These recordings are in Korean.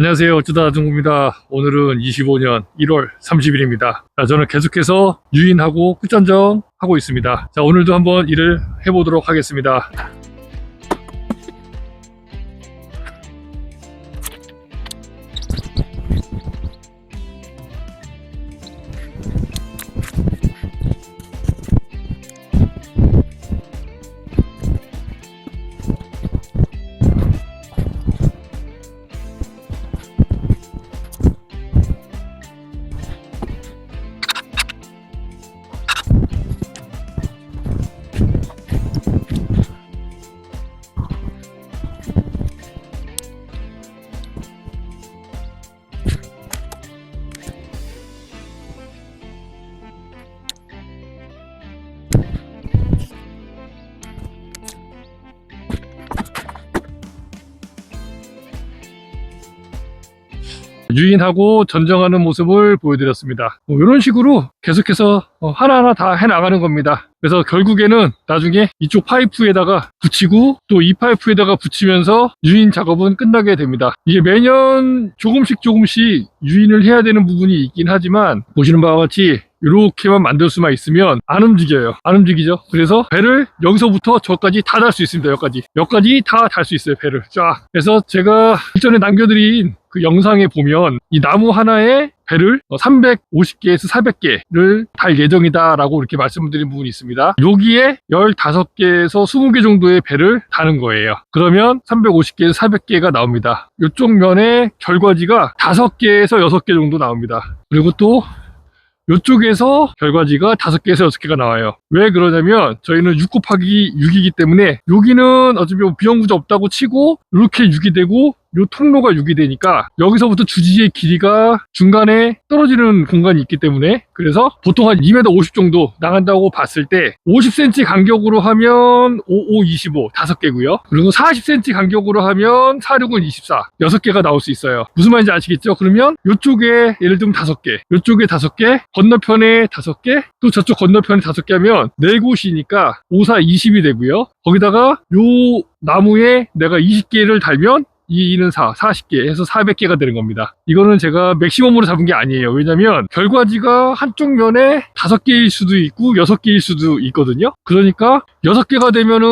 안녕하세요. 어쩌다 중국입니다. 오늘은 25년 1월 30일입니다. 자, 저는 계속해서 유인하고 끝전정 하고 있습니다. 자, 오늘도 한번 일을 해보도록 하겠습니다. 유인하고 전정하는 모습을 보여드렸습니다. 뭐 이런 식으로 계속해서 어, 하나하나 다 해나가는 겁니다. 그래서 결국에는 나중에 이쪽 파이프에다가 붙이고 또 이 파이프에다가 붙이면서 유인 작업은 끝나게 됩니다. 이게 매년 조금씩 조금씩 유인을 해야 되는 부분이 있긴 하지만 보시는 바와 같이 이렇게만 만들 수만 있으면 안 움직여요. 안 움직이죠. 그래서 배를 여기서부터 저까지 다 달 수 있습니다. 여기까지. 여기까지 다 달 수 있어요. 배를. 쫙. 그래서 제가 일전에 남겨드린 그 영상에 보면 이 나무 하나에 배를 350개에서 400개를 달 예정이다 라고 이렇게 말씀드린 부분이 있습니다. 여기에 15개에서 20개 정도의 배를 다는 거예요. 그러면 350개에서 400개가 나옵니다. 이쪽 면에 결과지가 5개에서 6개 정도 나옵니다. 그리고 또 이쪽에서 결과지가 5개에서 6개가 나와요. 왜 그러냐면 저희는 6 곱하기 6이기 때문에 여기는 어차피 뭐 비용구조 없다고 치고 이렇게 6이 되고 요 통로가 6이 되니까 여기서부터 주지의 길이가 중간에 떨어지는 공간이 있기 때문에 그래서 보통 한 2m 50 정도 나간다고 봤을 때 50cm 간격으로 하면 55, 25 5개고요. 그리고 40cm 간격으로 하면 46은 24 6개가 나올 수 있어요. 무슨 말인지 아시겠죠? 그러면 이쪽에 예를 들면 5개, 이쪽에 5개, 건너편에 5개, 또 저쪽 건너편에 5개 하면 4곳이니까 5, 4, 20이 되고요. 거기다가 요 나무에 내가 20개를 달면 2, 2는 4, 40개 해서 400개가 되는 겁니다. 이거는 제가 맥시멈으로 잡은 게 아니에요. 왜냐면 결과지가 한쪽 면에 5개일 수도 있고 6개일 수도 있거든요. 그러니까 6개가 되면은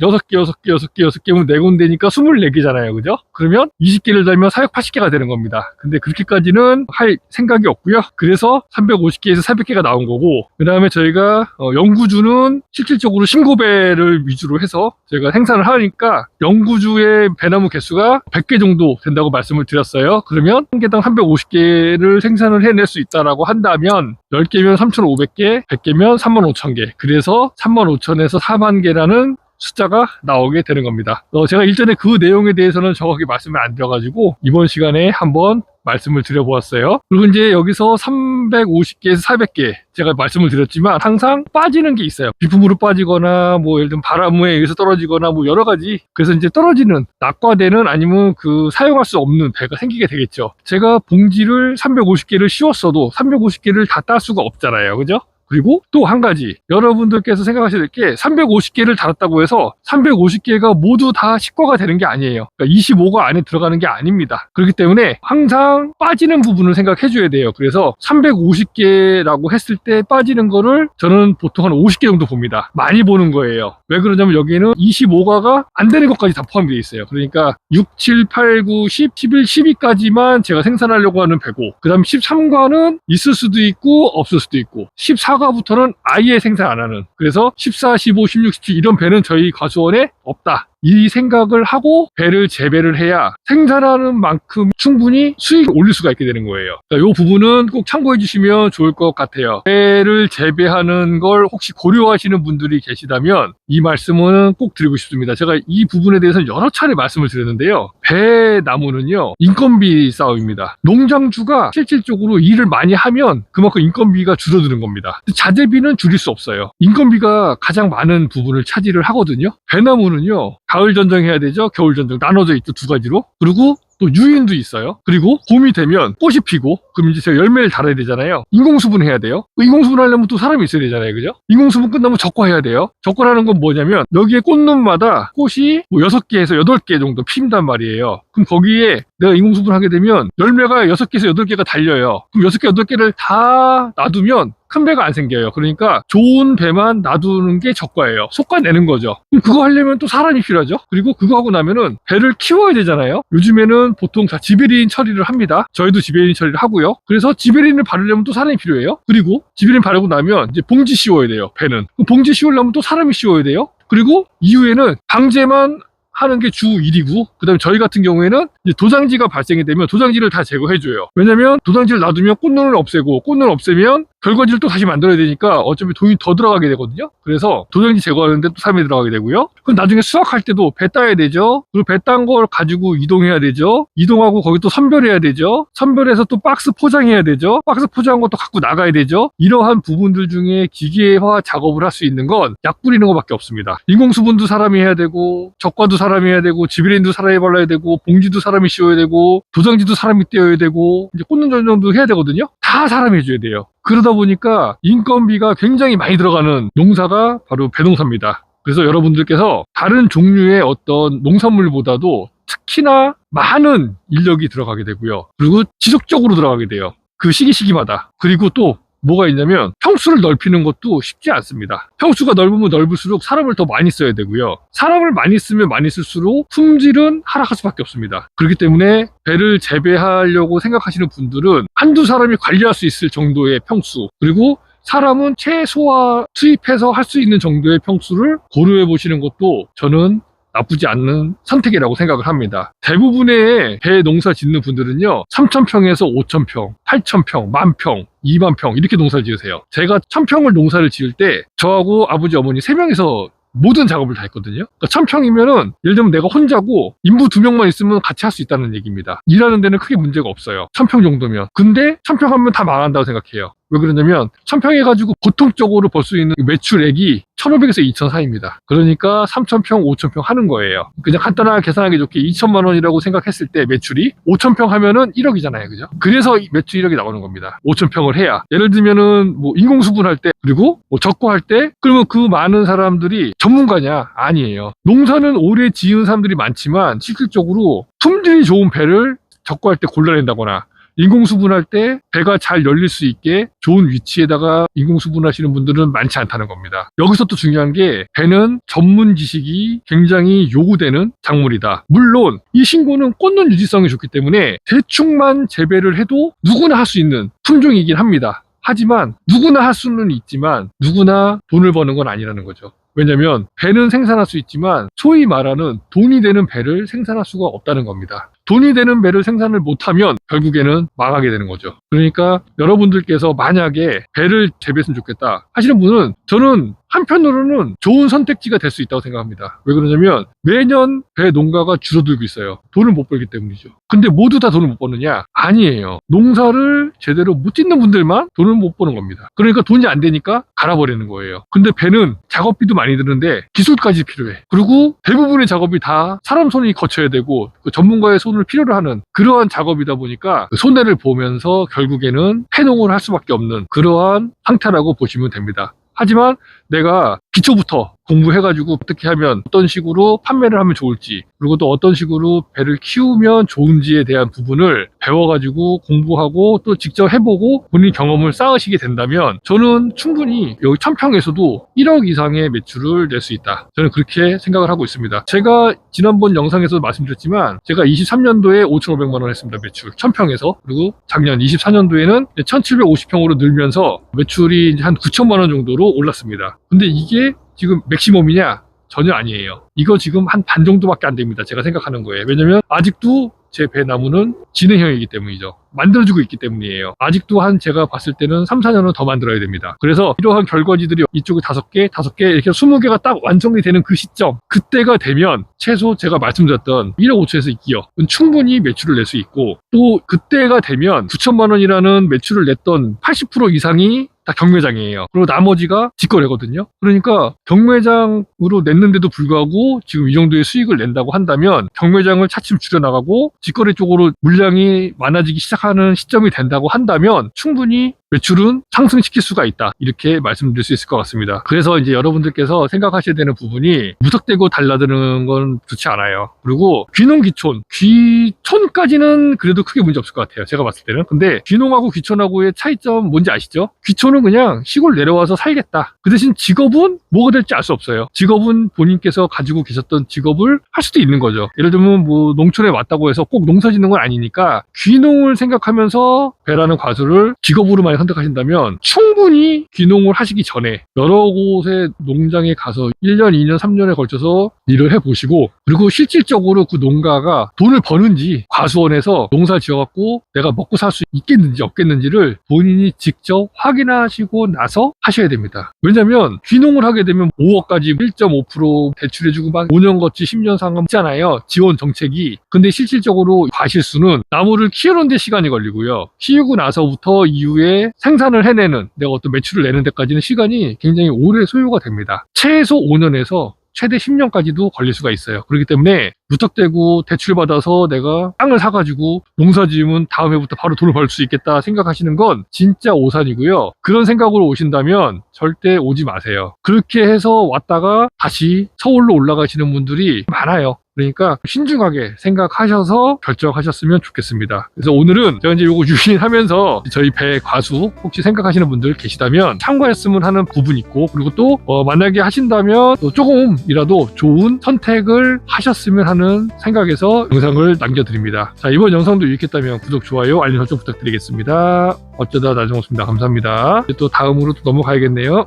6개, 6개, 6개, 6개면 4군데니까 24개잖아요. 그죠? 그러면 20개를 달면 480개가 되는 겁니다. 근데 그렇게까지는 할 생각이 없고요. 그래서 350개에서 400개가 나온 거고 그 다음에 저희가 어, 연구주는 실질적으로 신고배를 위주로 해서 저희가 생산을 하니까 연구주의 배나무 개수가 100개 정도 된다고 말씀을 드렸어요. 그러면 한 개당 350개를 생산을 해낼 수 있다라고 한다면 10개면 3,500개, 100개면 35,000개. 그래서 35,000에서 4만 개라는 숫자가 나오게 되는 겁니다. 어, 제가 일전에 그 내용에 대해서는 정확히 말씀을 안 드려가지고 이번 시간에 한번 말씀을 드려보았어요. 그리고 이제 여기서 350개에서 400개 제가 말씀을 드렸지만 항상 빠지는 게 있어요. 비품으로 빠지거나 뭐 예를 들면 바람에 의해서 떨어지거나 뭐 여러 가지 그래서 이제 떨어지는 낙과되는 아니면 그 사용할 수 없는 배가 생기게 되겠죠. 제가 봉지를 350개를 씌웠어도 350개를 다 딸 수가 없잖아요. 그죠? 그리고 또 한 가지 여러분들께서 생각하셔야 될게 350개를 달았다고 해서 350개가 모두 다 식과가 되는 게 아니에요. 그러니까 25가 안에 들어가는 게 아닙니다. 그렇기 때문에 항상 빠지는 부분을 생각해 줘야 돼요. 그래서 350개라고 했을 때 빠지는 거를 저는 보통 한 50개 정도 봅니다. 많이 보는 거예요. 왜 그러냐면 여기는 25가가 안 되는 것까지 다 포함되어 있어요. 그러니까 6, 7, 8, 9, 10, 11, 12까지만 제가 생산하려고 하는 배고 그 다음 13과는 있을 수도 있고 없을 수도 있고 14 과부터는 아예 생산 안 하는 그래서 14, 15, 16, 17 이런 배는 저희 가수원에 없다. 이 생각을 하고 배를 재배를 해야 생산하는 만큼 충분히 수익을 올릴 수가 있게 되는 거예요. 이 부분은 꼭 참고해 주시면 좋을 것 같아요. 배를 재배하는 걸 혹시 고려하시는 분들이 계시다면 이 말씀은 꼭 드리고 싶습니다. 제가 이 부분에 대해서는 여러 차례 말씀을 드렸는데요. 배 나무는요, 인건비 싸움입니다. 농장주가 실질적으로 일을 많이 하면 그만큼 인건비가 줄어드는 겁니다. 자재비는 줄일 수 없어요. 인건비가 가장 많은 부분을 차지를 하거든요. 배나무는요, 가을 전정해야 되죠. 겨울 전정 나눠져 있죠 두 가지로. 그리고 또 유인도 있어요. 그리고 봄이 되면 꽃이 피고 그럼 이제 제가 열매를 달아야 되잖아요. 인공수분 해야 돼요. 그 인공수분 하려면 또 사람이 있어야 되잖아요. 그죠? 인공수분 끝나면 적과해야 돼요. 적과라는 건 뭐냐면 여기에 꽃눈마다 꽃이 뭐 6개에서 8개 정도 핀단 말이에요. 그럼 거기에 내가 인공수분 하게 되면 열매가 6개에서 8개가 달려요. 그럼 6개, 8개를 다 놔두면 큰 배가 안 생겨요. 그러니까 좋은 배만 놔두는 게 적과예요. 속과내는 거죠. 그럼 그거 하려면 또 사람이 필요하죠. 그리고 그거 하고 나면은 배를 키워야 되잖아요. 요즘에는 보통 다 지베린 처리를 합니다. 저희도 지베린 처리를 하고요. 그래서 지베린을 바르려면 또 사람이 필요해요. 그리고 지베린 바르고 나면 이제 봉지 씌워야 돼요. 배는. 봉지 씌우려면 또 사람이 씌워야 돼요. 그리고 이후에는 방제만 하는 게 주 일이고 그다음에 저희 같은 경우에는 도장지가 발생이 되면 도장지를 다 제거해 줘요. 왜냐면 도장지를 놔두면 꽃눈을 없애고 꽃눈을 없애면 결과지를 또 다시 만들어야 되니까 어차피 돈이 더 들어가게 되거든요. 그래서 도장지 제거하는데 또 사람이 들어가게 되고요. 그럼 나중에 수확할 때도 배 따야 되죠. 그리고 배 딴 걸 가지고 이동해야 되죠. 이동하고 거기 또 선별해야 되죠. 선별해서 또 박스 포장해야 되죠. 박스 포장한 것도 갖고 나가야 되죠. 이러한 부분들 중에 기계화 작업을 할 수 있는 건 약 뿌리는 것밖에 없습니다. 인공수분도 사람이 해야 되고 적과도 사람이 해야 되고 지비린도 사람이 발라야 되고 봉지도 사람이 씌워야 되고 도장지도 사람이 떼어야 되고 이제 꽂는 전정도 해야 되거든요. 다 사람이 해줘야 돼요. 그러다 보니까 인건비가 굉장히 많이 들어가는 농사가 바로 배농사입니다. 그래서 여러분들께서 다른 종류의 어떤 농산물보다도 특히나 많은 인력이 들어가게 되고요. 그리고 지속적으로 들어가게 돼요. 그 시기 시기마다. 그리고 또 뭐가 있냐면 평수를 넓히는 것도 쉽지 않습니다. 평수가 넓으면 넓을수록 사람을 더 많이 써야 되고요. 사람을 많이 쓰면 많이 쓸수록 품질은 하락할 수밖에 없습니다. 그렇기 때문에 배를 재배하려고 생각하시는 분들은 한두 사람이 관리할 수 있을 정도의 평수 그리고 사람은 최소화 투입해서 할 수 있는 정도의 평수를 고려해 보시는 것도 저는 나쁘지 않는 선택이라고 생각을 합니다. 대부분의 배 농사 짓는 분들은요, 3,000평에서 5,000평, 8,000평, 만평, 2만 평 이렇게 농사를 지으세요. 제가 1,000평을 농사를 지을 때 저하고 아버지 어머니 3명이서 모든 작업을 다 했거든요. 그러니까 1000평이면은 예를 들면 내가 혼자고 인부 두 명만 있으면 같이 할 수 있다는 얘기입니다. 일하는 데는 크게 문제가 없어요. 1000평 정도면. 근데 1000평 하면 다 망한다고 생각해요. 왜 그러냐면 1000평 해가지고 보통적으로 벌 수 있는 매출액이 1500에서 2000 사이입니다. 그러니까 3000평, 5000평 하는 거예요. 그냥 간단하게 계산하기 좋게 2천만 원이라고 생각했을 때 매출이 5000평 하면은 1억이잖아요. 그죠? 그래서 이 매출 1억이 나오는 겁니다. 5000평을 해야. 예를 들면은 뭐 인공수분 할 때, 그리고 뭐 적고할 때, 그러면 그 많은 사람들이 전문가냐? 아니에요. 농사는 오래 지은 사람들이 많지만 실질적으로 품질이 좋은 배를 적고할 때 골라낸다거나 인공수분할 때 배가 잘 열릴 수 있게 좋은 위치에다가 인공수분하시는 분들은 많지 않다는 겁니다. 여기서 또 중요한 게 배는 전문 지식이 굉장히 요구되는 작물이다. 물론 이 신고는 꽂는 유지성이 좋기 때문에 대충만 재배를 해도 누구나 할 수 있는 품종이긴 합니다. 하지만 누구나 할 수는 있지만 누구나 돈을 버는 건 아니라는 거죠. 왜냐면 배는 생산할 수 있지만 소위 말하는 돈이 되는 배를 생산할 수가 없다는 겁니다. 돈이 되는 배를 생산을 못하면 결국에는 망하게 되는 거죠. 그러니까 여러분들께서 만약에 배를 재배했으면 좋겠다 하시는 분은 저는 한편으로는 좋은 선택지가 될 수 있다고 생각합니다. 왜 그러냐면 매년 배 농가가 줄어들고 있어요. 돈을 못 벌기 때문이죠. 근데 모두 다 돈을 못 버느냐? 아니에요. 농사를 제대로 못 짓는 분들만 돈을 못 버는 겁니다. 그러니까 돈이 안 되니까 갈아버리는 거예요. 근데 배는 작업비도 많이 드는데 기술까지 필요해. 그리고 대부분의 작업이 다 사람 손이 거쳐야 되고 그 전문가의 손을 필요로 하는 그러한 작업이다 보니까 그 손해를 보면서 결국에는 폐농을 할 수밖에 없는 그러한 상태라고 보시면 됩니다. 하지만 내가 기초부터 공부해가지고 어떻게 하면 어떤 식으로 판매를 하면 좋을지 그리고 또 어떤 식으로 배를 키우면 좋은지에 대한 부분을 배워가지고 공부하고 또 직접 해보고 본인 경험을 쌓으시게 된다면 저는 충분히 여기 천평에서도 1억 이상의 매출을 낼 수 있다. 저는 그렇게 생각을 하고 있습니다. 제가 지난번 영상에서 말씀드렸지만 제가 23년도에 5,500만 원 했습니다. 매출 천평에서 그리고 작년 24년도에는 1,750평으로 늘면서 매출이 한 9천만 원 정도로 올랐습니다. 근데 이게 지금 맥시멈이냐? 전혀 아니에요. 이거 지금 한 반 정도밖에 안 됩니다. 제가 생각하는 거예요. 왜냐면 아직도 제 배나무는 진행형이기 때문이죠. 만들어주고 있기 때문이에요. 아직도 한 제가 봤을 때는 3, 4년은 더 만들어야 됩니다. 그래서 이러한 결과지들이 이쪽에 다섯 개, 다섯 개 이렇게 20개가 딱 완성이 되는 그 시점 그때가 되면 최소 제가 말씀드렸던 1억 5천에서 2억은 충분히 매출을 낼 수 있고 또 그때가 되면 9천만 원이라는 매출을 냈던 80% 이상이 다 경매장이에요. 그리고 나머지가 직거래거든요. 그러니까 경매장으로 냈는데도 불구하고 지금 이 정도의 수익을 낸다고 한다면 경매장을 차츰 줄여나가고 직거래 쪽으로 물량이 많아지기 시작하는 시점이 된다고 한다면 충분히 매출은 상승시킬 수가 있다. 이렇게 말씀드릴 수 있을 것 같습니다. 그래서 이제 여러분들께서 생각하셔야 되는 부분이 무턱대고 달라드는 건 좋지 않아요. 그리고 귀농 귀촌, 귀촌까지는 그래도 크게 문제 없을 것 같아요. 제가 봤을 때는. 근데 귀농하고 귀촌하고의 차이점 뭔지 아시죠? 귀촌은 그냥 시골 내려와서 살겠다. 그 대신 직업은 뭐가 될지 알 수 없어요. 직업은 본인께서 가지고 계셨던 직업을 할 수도 있는 거죠. 예를 들면 뭐 농촌에 왔다고 해서 꼭 농사 짓는 건 아니니까 귀농을 생각하면서 배라는 과수를 직업으로 많이 선택하신다면 충분히 귀농을 하시기 전에 여러 곳의 농장에 가서 1년, 2년, 3년에 걸쳐서 일을 해보시고 그리고 실질적으로 그 농가가 돈을 버는지 과수원에서 농사 지어갖고 내가 먹고 살 수 있겠는지 없겠는지를 본인이 직접 확인하시고 나서 하셔야 됩니다. 왜냐면 귀농을 하게 되면 5억까지 1.5% 대출해주고 막 5년 거치 10년 상금 있잖아요. 지원 정책이. 근데 실질적으로 과실수는 나무를 키우는데 시간이 걸리고요. 키우고 나서부터 이후에 생산을 해내는 내가 어떤 매출을 내는 데까지는 시간이 굉장히 오래 소요가 됩니다. 최소 5년에서 최대 10년까지도 걸릴 수가 있어요. 그렇기 때문에 무턱대고 대출받아서 내가 땅을 사가지고 농사 지으면 다음 해부터 바로 돈을 벌 수 있겠다 생각하시는 건 진짜 오산이고요. 그런 생각으로 오신다면 절대 오지 마세요. 그렇게 해서 왔다가 다시 서울로 올라가시는 분들이 많아요. 그러니까 신중하게 생각하셔서 결정하셨으면 좋겠습니다. 그래서 오늘은 제가 이제 요거 유인하면서 저희 배 과수 혹시 생각하시는 분들 계시다면 참고했으면 하는 부분 있고 그리고 또 어, 만약에 하신다면 또 조금이라도 좋은 선택을 하셨으면 하는 생각에서 영상을 남겨드립니다. 자 이번 영상도 유익했다면 구독, 좋아요, 알림 설정 부탁드리겠습니다. 어쩌다 나중었습니다. 감사합니다. 이제 또 다음으로 또 넘어가야겠네요.